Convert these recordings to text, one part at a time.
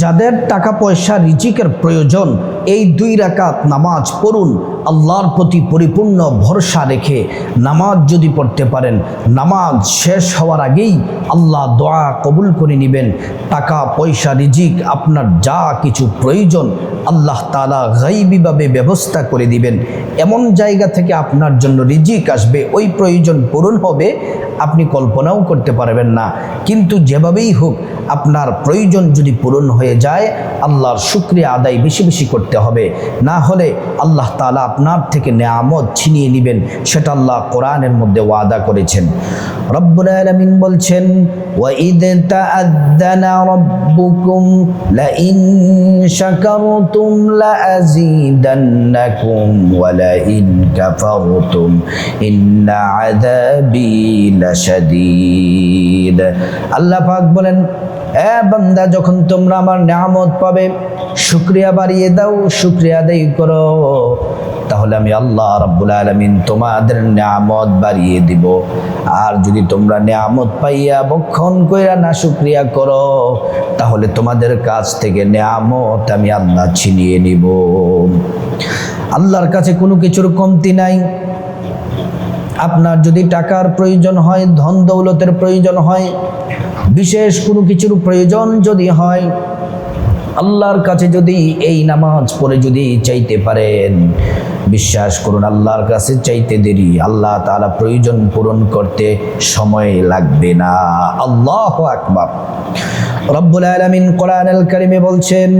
যাদের টাকা পয়সা রিজিকের প্রয়োজন এই দুই রাকাত নামাজ পড়ুন। আল্লাহর প্রতি পরিপূর্ণ ভরসা রেখে নামাজ যদি পড়তে পারেন, নামাজ শেষ হওয়ার আগেই আল্লাহ দোয়া কবুল করে নেবেন। টাকা, পয়সা, রিজিক, আপনার যা কিছু প্রয়োজন আল্লাহ তালা গাইবিভাবে ব্যবস্থা করে দিবেন। এমন জায়গা থেকে আপনার জন্য রিজিক আসবে, ওই প্রয়োজন পূরণ হবে, আপনি কল্পনাও করতে পারবেন না। কিন্তু যেভাবেই হোক, আপনার প্রয়োজন যদি পূরণ হয়ে যায়, আল্লাহর শুক্রিয়া আদায় বেশি বেশি করতে হবে। না হলে আল্লাহ তালা আপনার থেকে নেয়ামত ছিনিয়ে নেবেন সেটা আল্লাহ কোরআনের মধ্যে ওয়াদা করেছেন রব্বুল আলামিন বলছেন وَإِذْ تَأَذَّنَ رَبُّكُمْ لَئِن شَكَرْتُمْ لَأَزِيدَنَّكُمْ وَلَئِن كَفَرْتُمْ إِنَّ عَذَابِي لَشَدِيدٌ আল্লাহ পাক বলেন এ বান্দা যখন তোমরা আমার নিয়ামত পাবে শুক্রিয়া বাড়িয়ে দাও শুক্রিয়া আদায় করো তাহলে আমি আল্লাহ রাব্বুল আলামিন তোমাদের নিয়ামত বাড়িয়ে দিব। আর যদি তোমরা নিয়ামত পাইয়া বক্ষণ কইরা না শুক্রিয়া করো, তাহলে তোমাদের কাছ থেকে নিয়ামত আমি আল্লাহ ছিনিয়ে নিব। আল্লাহর কাছে কোনো কিছুর কমতি নাই। আপনার যদি টাকার প্রয়োজন হয় ধন দৌলতের প্রয়োজন হয়, বিশেষ কোনো কিছুর প্রয়োজন যদি হয় আল্লাহর কাছে যদি এই নামাজ পড়ে যদি চাইতে পারেন, বিশ্বাস করুন আল্লাহর কাছে চাইতে দেরি। আল্লাহ তারা প্রয়োজন পূরণ করতে সময় লাগবে না। আল্লাহ আকবাব রব্বুল আলমিন কোরআন আল কারিমে বলছেন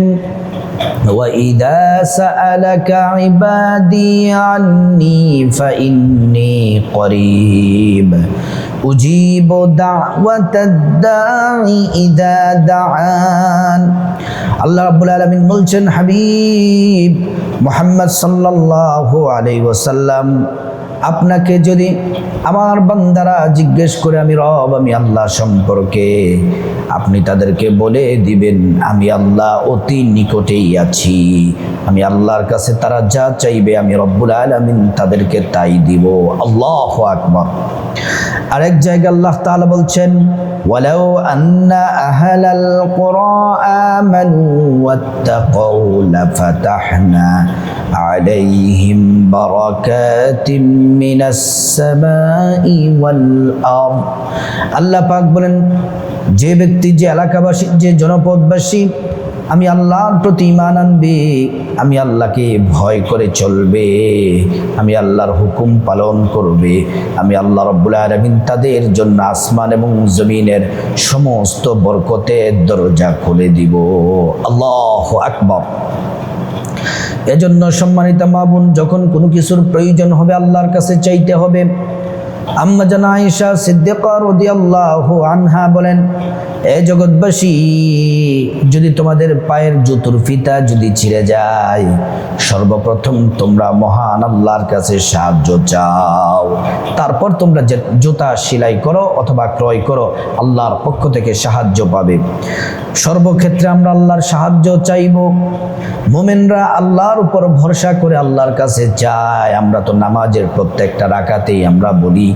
وإذا سألك عبادي عني فإني قريب أجيب دعوة الداعي إذا دعان আল্লাহ রাব্বুল আলামিন বলছেন হাবিব মুহাম্মদ সাল্লাল্লাহু আলাইহি ওয়াসাল্লাম আপনাকে যদি আমার বান্দারা জিজ্ঞেস করে আমি রব আমি আল্লাহ সম্পর্কে আপনি তাদেরকে বলে দিবেন আমি আল্লাহ অতি নিকটেই আছি আমি আল্লাহর কাছে তারা যা চাইবে আমি রব্বুল আলমিন তাদেরকে তাই দিব। আল্লাহ আকবর। আরেক জায়গায় আল্লাহ তাআলা বলছেন, ওয়ালাউ আন্না আহালাল কুরা আমানু ওয়াত্তাকাউ লাফাতাহনা আলাইহিম বারাকাতিম মিনাস সামাই ওয়াল আরদ। পাক বলেন, যে ব্যক্তি, যে এলাকাবাসী, যে জনপদবাসী, আমি আল্লাহর প্রতি ইমান আনবে, আমি আল্লাহকে ভয় করে চলবে, আমি আল্লাহর হুকুম পালন করবে, আমি আল্লাহ রব্বুল আরামিন তাদের জন্য আসমান এবং জমিনের সমস্ত বরকতের দরজা খুলে দিব। আল্লাহ আকবর। এজন্য সম্মানিত মা বোন, যখন কোনো কিছুর প্রয়োজন হবে, আল্লাহর কাছে চাইতে হবে। আম্মা জানা আয়েশা সিদ্দিকা রাদিয়াল্লাহু আনহা বলেন, এ জগৎবাসী, যদি তোমাদের পায়ের জুতুর ফিতা যদি ছিঁড়ে যায়, সর্বপ্রথম তোমরা মহান আল্লাহর কাছে সাহায্য চাও। তারপর তোমরা জুতা সেলাই করো অথবা ক্রয় করো, আল্লাহর পক্ষ থেকে সাহায্য পাবে। সর্বক্ষেত্রে আমরা আল্লাহর সাহায্য চাইব। মোমেনরা আল্লাহর উপর ভরসা করে আল্লাহর কাছে চায় আমরা তো নামাজের প্রত্যেকটা রাকাতেই আমরা বলি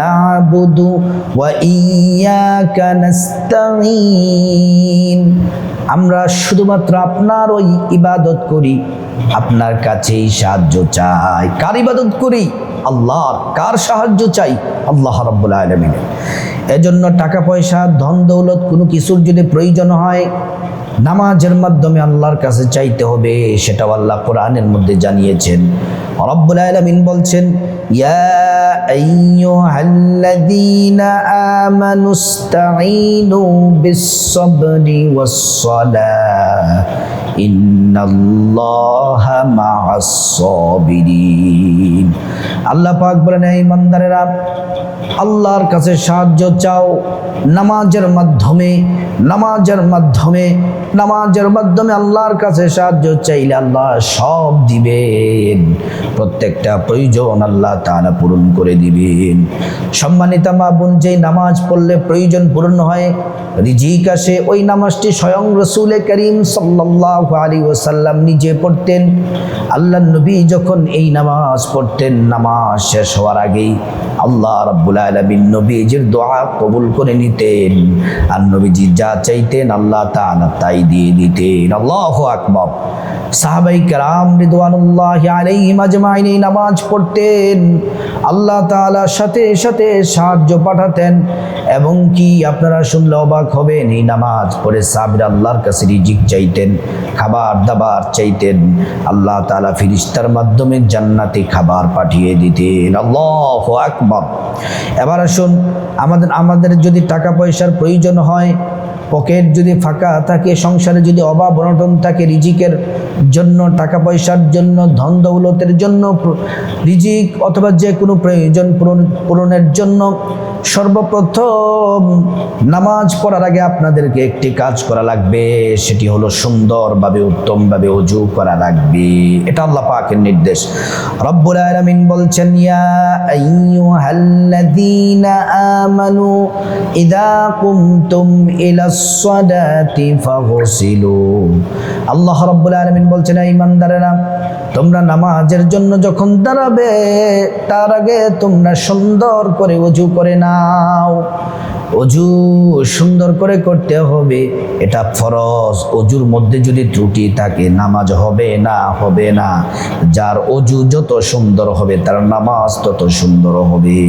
নাবুদু ওয়া ইয়াকা নাস্তাঈন। আমরা শুধুমাত্র আপনার ওই ইবাদত করি, আপনার কাছেই সাহায্য চাই। কার ইবাদত করি? আল্লাহর। কার সাহায্য চাই? আল্লাহ রাব্বুল আলামিনের। এজন্য টাকা পয়সা ধন দৌলত কোনো কিছুর যদি প্রয়োজন হয় নামাজের মাধ্যমে আল্লাহর কাছে চাইতে হবে, সেটাও আল্লাহ কোরআনের মধ্যে জানিয়েছেন। রব্বুল আলামিন বলছেন, ইয়া আল্লাহ পাক বলেন এই ইমানদারেরা, আল্লাহর কাছে সাহায্য চাও নামাজের মাধ্যমে নামাজের মাধ্যমে নামাজের মাধ্যমে আল্লাহর কাছে সাহায্য চাইলে আল্লাহ সব দিবেন। প্রত্যেকটা প্রয়োজন আল্লাহ তারা পূরণ করে দিবেন। সম্মানিতা মা বোন যে নামাজ পড়লে প্রয়োজন পূরণ হয়, রিজিক আসে, ওই নামাজটি স্বয়ং রসুলে করিম সাল্লাহ আলী ওসাল্লাম নিজে পড়তেন। আল্লাহ নবী যখন এই নামাজ পড়তেন, নামাজ শেষ হওয়ার আগেই আল্লাহ রাব্বুল আলামিন নবীজির দোয়া কবুল করে নিতেন। আর নবীজি যা চাইতেন আল্লাহ তাআলা তাই দিয়ে দিতেন। আল্লাহু আকবার। সাহাবাই কেরাম রিদওয়ানুল্লাহ আলাইহিম আজমাইন এই নামাজ পড়তেন। আল্লাহ তাআলার সাথে সাথে সাহায্য পাঠাতেন। এবং কি আপনারা শুনলে অবাক হবেন, এই নামাজ পড়ে সাবির আল্লাহর কাছে রিজিক চাইতেন। খাবার দাবার চাইতেন। আল্লাহ তাআলা ফিরিস্তার মাধ্যমে জান্নাতি খাবার পাঠিয়ে দিতেন। আল্লাহ আকবার। এবার আসুন, আমাদের আমাদের যদি টাকা পয়সার প্রয়োজন হয়, পকেট যদি ফাঁকা থাকে, সংসারে যদি অভাব অনটন থাকে, রিজিকের জন্য, টাকা পয়সার জন্য, ধন দৌলতের জন্য, রিজিক অথবা যে কোনো প্রয়োজন পূরণ, পূরণের জন্য সর্বপ্রথম নামাজ পড়ার আগে আপনাদেরকে একটি কাজ করা লাগবে। সেটি হলো সুন্দরভাবে, উত্তমভাবে অজু করা লাগবে। এটা আল্লাহ পাকের নির্দেশ। রব্বুল আলামিন বলছেন, ইয়া আইয়ুহাল্লাযীনা আমানু ইযা কুমতুম ইলাস সালাতি ফাগসিলু। আল্লাহ রব্বুল আলামিন বলছেন ইমানদারেরা, তোমরা নামাজের জন্য যখন দাঁড়াবে, তার আগে তোমরা সুন্দর করে অজু করে নাও। অজু সুন্দর করে করতে হবে, এটা ফরজ। অজুর মধ্যে যদি ত্রুটি থাকে, নামাজ হবে না হবে না। যার অজু যত সুন্দর হবে, তার নামাজ তত সুন্দর হবে।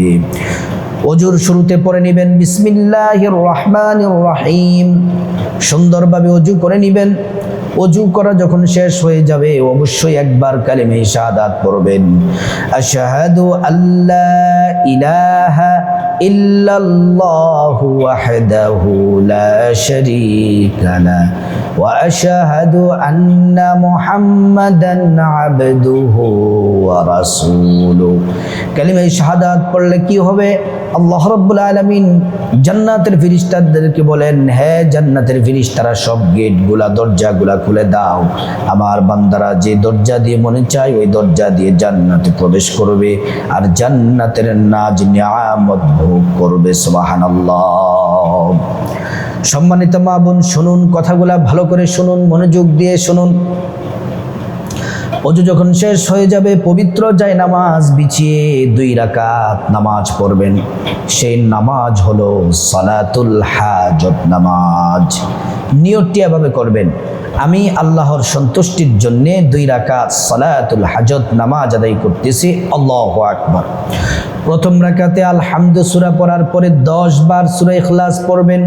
অজুর শুরুতে পড়ে নেবেন, বিসমিল্লাহির রহমান রহিম। সুন্দরভাবে অজু করে নেবেন। অজু করা যখন শেষ হয়ে যাবে, অবশ্যই একবার কালিমে শাহাদাত পড়বেন। আশহাদু আল্লাহ ইলাহা ওয়াহদাহু লা শারীকা লা ওয়া আশহাদু আন্না মুহাম্মাদান আবদুহু ওয়া রাসূলুহু। কালিমে শাহাদাত পড়লে কি হবে? আল্লাহ রাব্বুল আলামিন জান্নাতের ফেরেশতাদেরকে বলেন, হে জান্নাতের ফেরেশতারা সব গেটগুলা, দরজাগুলা খুলে দাও। আমার বান্দারা যে দরজা দিয়ে মনে চায়, ওই দরজা দিয়ে জান্নাতে প্রবেশ করবে। আর জান্নাতের নাজ নিয়ামত ভোগ করবে সুবহানাল্লাহ। সম্মানিত মা বোন শুনুন কথাগুলা ভালো করে শুনুন মনোযোগ দিয়ে শুনুন। অজু যখন শেষ হয়ে যাবে পবিত্র যায় নামাজ, বিছিয়ে দুই রাকাত নামাজ পড়বেন। সেই নামাজ হলো সালাতুল হাজত নামাজ। নিয়তটি এভাবে করবেন, আমি আল্লাহর সন্তুষ্টির জন্যে দুই রাকাত সালাতুল হাজত নামাজ আদায় করতেছি, আল্লাহ আকবার। প্রথম রাকাতে আলহামদু সুরা পড়ার পরে দশ বার সুরা ইখলাস পড়বেন।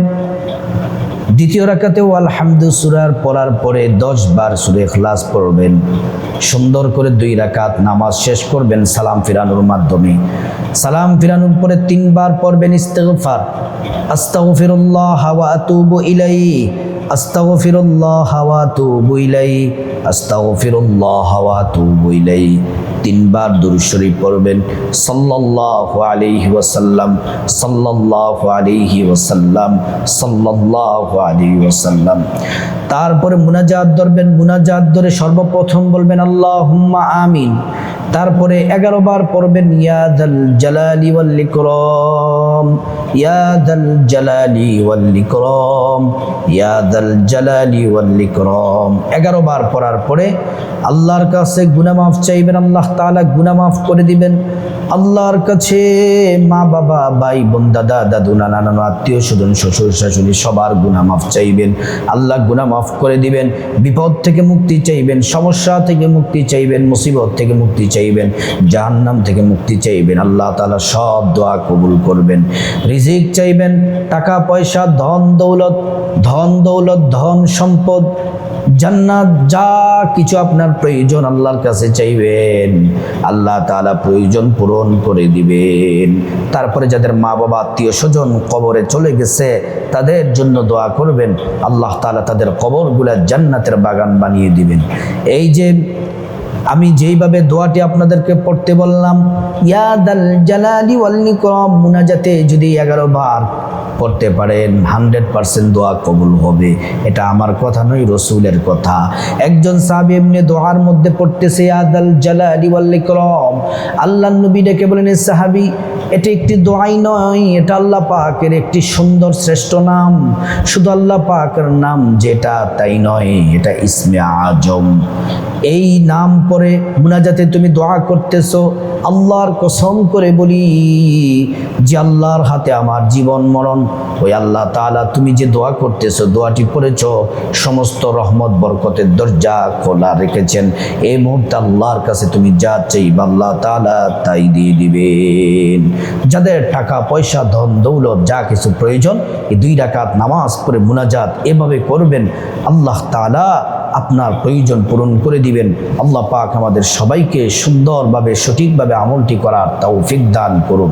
দ্বিতীয় রাকাতেও আলহামদু সুরার পড়ার পরে দশ বার সুরে খ্লাস পড়বেন, সুন্দর করে দুই রাকাত নামাজ শেষ করবেন সালাম ফিরানোর মাধ্যমে। সালাম ফিরানোর পরে তিনবার পড়বেন ইস্তেগফার। আস্তাগফিরুল্লাহ হাওয়া আতুবু ইলাইহি। আস্তাগফিরুল্লাহ ওয়া আতুবু ইলাইহি, আস্তাগফিরুল্লাহ ওয়া আতুবু ইলাইহি। তিনবার দুরূদ পড়বেন। সাল্লাল্লাহু আলাইহি ওয়াসাল্লাম, সাল্লাল্লাহু আলাইহি ওয়াসাল্লাম, সাল্লাল্লাহু আলাইহি ওয়াসাল্লাম। তারপরে মুনাজাত ধরবেন। মুনাজাত ধরে সর্বপ্রথম বলবেন, আল্লাহুম্মা আমিন। তারপরে এগারো বার পড়বেন ইয়াদাল জালালি ওয়াল ইকরাম ইয়াদাল জালালি ওয়াল ইকরাম ইয়াদাল জালালি ওয়াল ইকরাম। এগারো বার পড়ার পরে আল্লাহর কাছে গুনাহ মাফ চাইবেন, আল্লাহ তাআলা গুনাহ মাফ করে দিবেন। আল্লাহর কাছে মা, বাবা, ভাই, বোন, দাদা, দাদু, নানা নানা, আত্মীয় স্বজন, শ্বশুর, শাশুড়ি সবার গুনাহ মাফ চাইবেন। আল্লাহ গুনাহ মাফ করে দিবেন। বিপদ থেকে মুক্তি চাইবেন, সমস্যা থেকে মুক্তি চাইবেন, মুসিবত থেকে মুক্তি চাইবেন। জাহান্নাম থেকে মুক্তি চাইবেন। আল্লাহ তাআলা সব দোয়া কবুল করবেন। রিজিক চাইবেন, টাকা, পয়সা, ধন, দৌলত ধন দৌলত, ধন, সম্পদ, জান্নাত, যা কিছু আপনার প্রয়োজন আল্লাহর কাছে চাইবেন, আল্লাহ তাআলা প্রয়োজন পূরণ করে দিবেন। তারপরে যাদের মা বাবা আত্মীয় স্বজন কবরে চলে গেছে, তাদের জন্য দোয়া করবেন। আল্লাহ তালা তাদের কবরগুলা জান্নাতের বাগান বানিয়ে দিবেন। এই যে আমি যেইভাবে দোয়াটি আপনাদেরকে পড়তে বললাম ইয়াদাল জালালি ওয়াল ইকরাম মুনাজাতে যদি এগারো বার পড়তে পারেন, হান্ড্রেড পার্সেন্ট দোয়া কবুল হবে। এটা আমার কথা নয়, রসুলের কথা। একজন সাহাবী এমনি দোয়ার মধ্যে পড়তেছে ইয়াদাল জালালি ওয়াল ইকরাম আল্লাহ নবী ডেকে বলেন, "এ সাহাবী, এটা একটি দোয়াই নয়, এটা আল্লাহ পাকের একটি সুন্দর শ্রেষ্ঠ নাম। শুধু আল্লাহ পাকের নাম যেটা, তাই নয়, এটা ইসমে আজম। এই নাম পরে মুনাজাতে তুমি দোয়া করতেছো, আল্লাহর কসম করে বলি যে আল্লাহর হাতে আমার জীবন মরণ, ওই আল্লাহ তাআলা তুমি যে দোয়া করতেছো, দোয়াটি পড়েছ, সমস্ত রহমত, বরকতের দরজা খোলা রেখেছেন। এই মুহূর্তে আল্লাহর কাছে তুমি যা চাইবা, আল্লাহ তাআলা তাই দিয়ে দিবেন। যাদের টাকা, পয়সা, ধন, দৌলত, যা কিছু প্রয়োজন, এই দুই রাকাত নামাজ পড়ে মুনাজাত এভাবে করবেন, আল্লাহ তাআলা আপনার প্রয়োজন পূরণ করে দিবেন। আল্লাহ পাক আমাদের সবাইকে সুন্দরভাবে, সঠিকভাবে আমলটি করার তৌফিক দান করুন।